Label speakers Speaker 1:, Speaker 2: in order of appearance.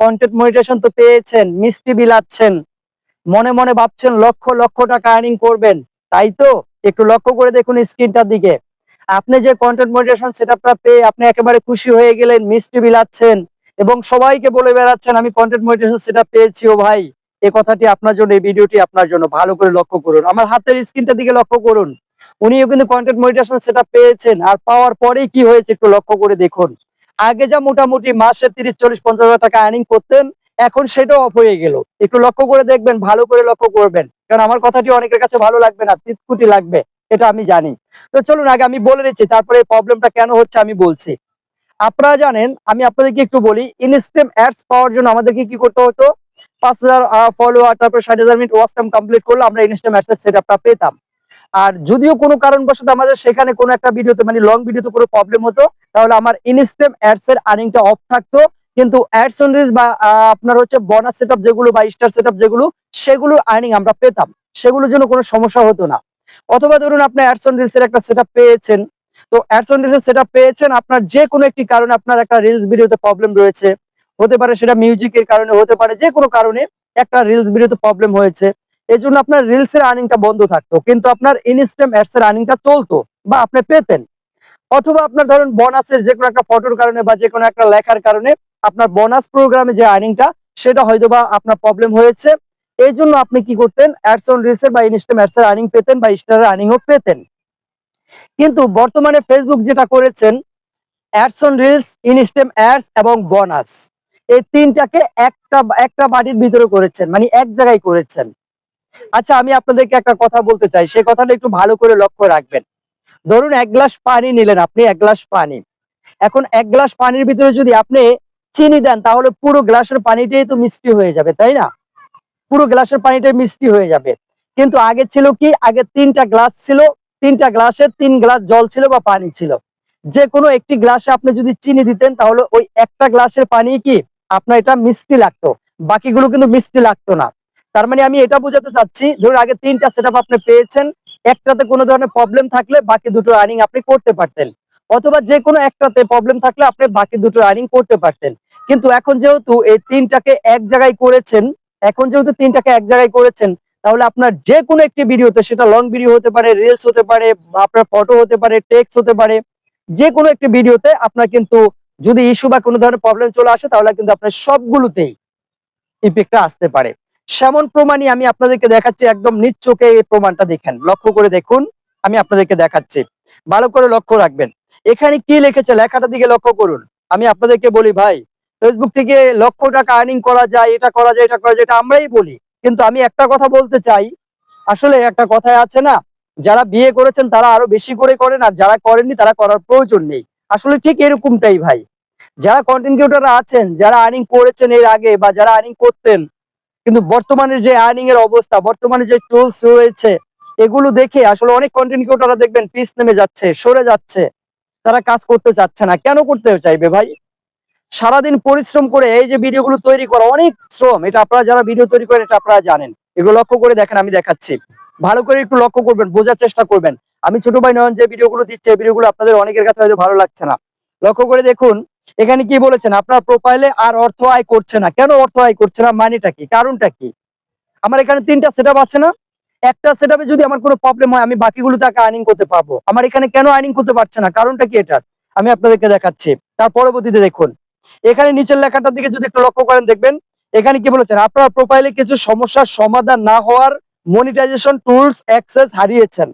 Speaker 1: Content monetisation তো পেয়েছেন, মিষ্টি বিলাচ্ছেন। মনে মনে ভাবছেন লক্ষ লক্ষ টাকা আর্নিং করবেন। তাই তো? একটু লক্ষ্য করে দেখুন স্ক্রিনটার দিকে। আপনি যে কন্টেন্ট মনিটেশন সেটআপটা পেয়ে আপনি একেবারে খুশি হয়ে গেলেন, মিষ্টি বিলাচ্ছেন এবং সবাইকে বলে বেড়াচ্ছেন, আমি কন্টেন্ট মনিটেশন সেটআপ পেয়েছি ও ভাই। এই কথাটি আপনার জন্য, এই ভিডিওটি আপনার জন্য। ভালো করে লক্ষ্য করুন। আমার হাতের স্ক্রিনটার দিকে লক্ষ্য করুন। উনিও কিন্তু কন্টেন্ট মনিটেশন সেটআপ পেয়েছেন। আর পাওয়ার পরেই কি হয়েছে একটু লক্ষ্য করে দেখুন। আগে যা মোটামুটি মাসে তিরিশ, চল্লিশ, পঞ্চাশ হাজার টাকা আর্নিং করতেন, এখন সেটাও অফ হয়ে গেল। একটু লক্ষ্য করে দেখবেন, ভালো করে লক্ষ্য করবেন। কারণ আমার কথাটি অনেকের কাছে ভালো লাগবে না, তিতকুটি লাগবে, এটা আমি জানি। তো চলুন, আগে আমি বলে দিচ্ছি তারপরে প্রবলেমটা কেন হচ্ছে আমি বলছি। আপনারা জানেন, আমি আপনাদেরকে একটু বলি ইনস্টেম অ্যাডস পাওয়ার জন্য আমাদেরকে কি করতে হতো? পাঁচ হাজার ফলোয়ার তারপর ষাট হাজার মিনিট ওয়াচ টাইম কমপ্লিট করলে আমরা ইনস্টেম অ্যাডসের সেট আপটা পেতাম। আর যদিও কোনো কারণবশত আমাদের সেখানে কোনো একটা ভিডিওতে মানে লং ভিডিওতে কোনো প্রবলেম হতো, তাহলে আমার ইনস্টেম অ্যাডস এর আর্নিংটা অফ থাকতো। কিন্তু অ্যাডস অন রিলস বা আপনার হচ্ছে বোনাস সেটআপ যেগুলো বা স্টার সেটআপ যেগুলো সেগুলো আর্নিং আমরা পেতাম। সেগুলোর জন্য কোনো সমস্যা হতো না। অথবা ধরুন আপনি অ্যাডস অন রিলস এর একটা সেটআপ পেয়েছেন। তো অ্যাডস অন রিলস এর সেটআপ পেয়েছেন, আপনার যে কোনো একটি কারণে আপনার একটা রিলস ভিডিওতে প্রবলেম রয়েছে। হতে পারে সেটা মিউজিকের কারণে, হতে পারে যে কোনো কারণে একটা রিলস ভিডিওতে প্রবলেম হয়েছে। এই জন্য আপনার রিলস এর আর্নিংটা বন্ধ থাকতো, কিন্তু আপনার ইনস্টাম অ্যাডস এর আর্নিংটা চলতো বা আপনি পেতেন। অথবা আপনার ধরুন বোনাসের যে কোনো একটা ফটোর কারণে বা যে কোনো একটা লেখার কারণে আপনার বোনাস প্রোগ্রামে যে আর্নিংটা সেটা হয়তো বা আপনার প্রবলেম হয়েছে। এই জন্য আপনি কি করতেন অ্যাডস অন রিলস এর বা ইনস্টাম অ্যাডস এর আর্নিং পেতেন বা স্টারের আর্নিংও পেতেন। কিন্তু বর্তমানে ফেসবুক যেটা করেছেন ads on reels instream ads এবং বোনাস এই তিনটাকে একটা একটা বাড়ির ভিতরে করেছেন মানে এক জায়গায় করেছেন। আচ্ছা আমি আপনাদেরকে একটা কথা বলতে চাই। সেই কথাটা একটু ভালো করে লক্ষ্য রাখবেন। ধরুন, এক গ্লাস পানি নিলেন আপনি, এক গ্লাস পানি। এখন এক গ্লাস পানির ভিতরে যদি আপনি চিনি দেন, তাহলে পুরো গ্লাসের পানিটাই তো মিষ্টি হয়ে যাবে, তাই না? পুরো গ্লাসের পানিটাই মিষ্টি হয়ে যাবে। কিন্তু আগে ছিল কি? আগে তিনটা গ্লাস ছিল, তিনটা গ্লাসের তিন গ্লাস জল ছিল বা পানি ছিল। যে কোনো একটি গ্লাসে আপনি যদি চিনি দিতেন, তাহলে ওই একটা গ্লাসের পানি কি? আপনার এটা মিষ্টি লাগতো। বাকিগুলো কিন্তু মিষ্টি লাগতো না। তার মানে আমি এটা বোঝাতে চাচ্ছি, ধরুন আগে তিনটা সেট আপনি পেয়েছেন, একটাতে কোনো ধরনের প্রবলেম থাকলে বাকি দুটো আর্নিং আপনি করতে পারতেন। অথবা যে কোনো একটাতে প্রবলেম থাকলে আপনি বাকি দুটো আর্নিং করতে পারতেন। কিন্তু এখন যেহেতু এই তিনটাকে এক জায়গায় করেছেন, এখন যেহেতু তিনটাকে এক জায়গায় করেছেন, তাহলে আপনার যে কোনো একটি ভিডিওতে সেটা লং ভিডিও হতে পারে রিলস হতে পারে, আপনার ফটো হতে পারে টেক্সট হতে পারে যে কোনো একটি ভিডিওতে আপনার কিন্তু যদি ইস্যু বা কোনো ধরনের প্রবলেম চলে আসে, তাহলে কিন্তু আপনার সবগুলোতেই ইফেক্টটা আসতে পারে। সেমন প্রমাণই আমি আপনাদেরকে দেখাচ্ছি, একদম নিজ চোখে এই প্রমাণটা দেখেন। লক্ষ্য করে দেখুন, আমি আপনাদেরকে দেখাচ্ছি। ভালো করে লক্ষ্য রাখবেন। এখানে কি লিখেছে? লেখাটা দিকে লক্ষ্য করুন। আমি আপনাদেরকে বলি, ভাই ফেসবুক থেকে লক্ষ টাকা আর্নিং করা যায়, এটা করা যায়, এটা করা যায়, এটা আমরাই বলি। কিন্তু আমি একটা কথা বলতে চাই। আসলে একটা কথায় আছে না, যারা বিয়ে করেছেন তারা আরও বেশি করে করেন, আর যারা করেননি তারা করার প্রয়োজন নেই। আসলে ঠিক এরকমটাই, ভাই। যারা কন্টেন্ট ক্রিয়েটররা আছেন, যারা আর্নিং করেছেন এর আগে বা যারা আর্নিং করতেন কিন্তু বর্তমানে যে আর্নিং এর অবস্থা বর্তমানে যে টুলস রয়েছে, এগুলো দেখে আসলে অনেক কন্টেন্ট ক্রিয়েটররা দেখবেন পিস নেমে যাচ্ছে, সরে যাচ্ছে। তারা কাজ করতে চাচ্ছে না। কেন করতে চাইবে ভাই? সারাদিন পরিশ্রম করে এই যে ভিডিওগুলো তৈরি করা অনেক শ্রম, এটা আপনারা যারা ভিডিও তৈরি করেন এটা আপনারা জানেন। এগুলো লক্ষ্য করে দেখেন, আমি দেখাচ্ছি। ভালো করে একটু লক্ষ্য করবেন, বোঝার চেষ্টা করবেন। আমি ছোট ভাই নয়ন যে ভিডিওগুলো দিচ্ছে ভিডিওগুলো আপনাদের অনেকের কাছে হয়তো ভালো লাগছে না। লক্ষ্য করে দেখুন এখানে কি বলেছেন? আপনার প্রোফাইলে আর অর্থ আয় করছে না। কেন অর্থ আয় করছে না? মানেটা কি? কারণটা কি? আমার এখানে তিনটা সেট আছে না? একটা সেট যদি আমার কোনো প্রবলেম হয়, আমি বাকিগুলো তাকে আর্নিং করতে পারব। আমার এখানে কেন আর্নিং করতে পারছে না? কারণটা কি এটার? আমি আপনাদেরকে দেখাচ্ছি। তার পরবর্তীতে দেখুন। এখানে নিচের লেখাটার দিকে যদি একটু লক্ষ্য করেন, দেখবেন এখানে কি বলেছেন? আপনার প্রোফাইলে কিছু সমস্যার সমাধান না হওয়ার মনিটাইজেশন টুলস অ্যাক্সেস হারিয়েছেন।